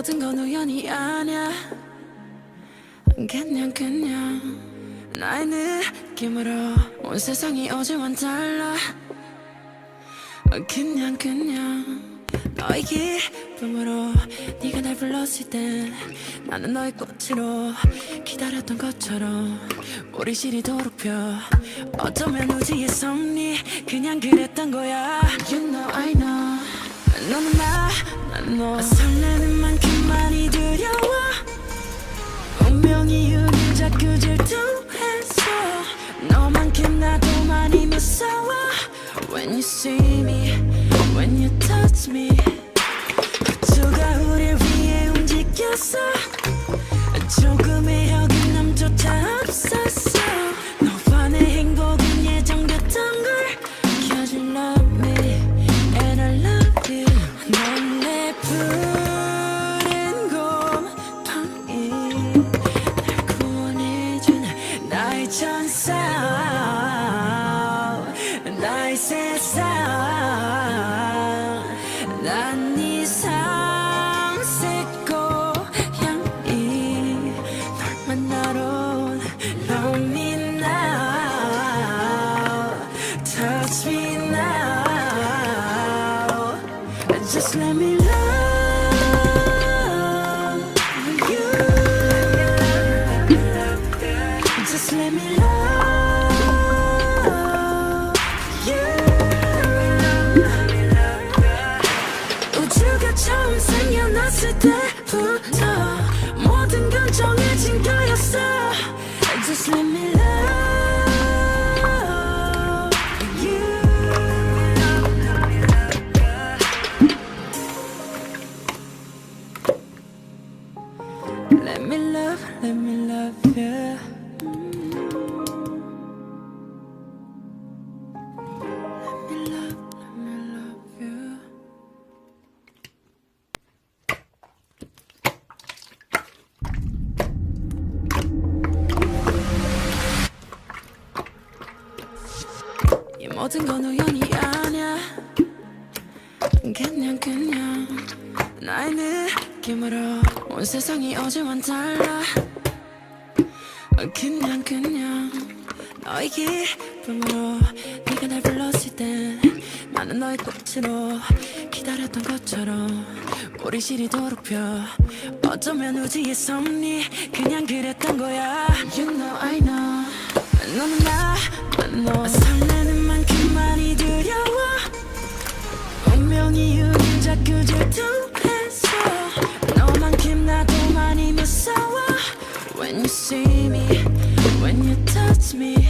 모든 건 우연이 아니야. 그냥 그냥 나의 느낌으로 온 세상이 어제와는 달라. 그냥 그냥 너의 기쁨으로 네가 날 불렀을 때 나는 너의 꽃으로 기다렸던 것처럼 우리 시리도록 펴. 어쩌면 우지의 섭리 그냥 그랬던 거야. You know I know. 너는 나, 난 너. 설레는 운명이 우릴 자꾸 질투해서 너만큼 나도 많이 무서워. When you see me, when you touch me, 때부터 모든 건 정해진 거였어. Just let me 모든 건 우연이 아니야. 그냥 그냥 나의 느낌으로 온 세상이 어제와는 달라. 그냥 그냥 너의 기쁨으로 네가 날 불렀을 때 나는 너의 꽃으로 기다렸던 것처럼 우리 시리도록 펴 어쩌면 우지의 섭리 그냥 그랬던 거야. You know I know. 너는 나, 난 너. 이 우릴 자꾸 질투해서 너만큼 나도 많이 무서워. When you see me, when you touch me,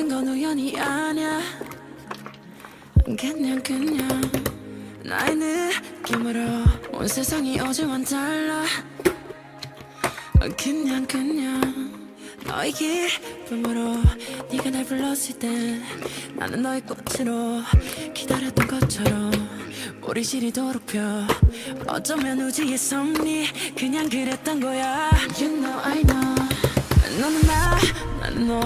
이 모든 건 우연이 아니야. 그냥 그냥 나의 느낌으로 온 세상이 어제와는 달라. 그냥 그냥 너의 기쁨으로 네가 날 불렀을 때 나는 너의 꽃으로 기다렸던 것처럼 우리 시리도록 펴. 어쩌면 우주의 섭리 그냥 그랬던 거야. You know I know. 너는 나, 난너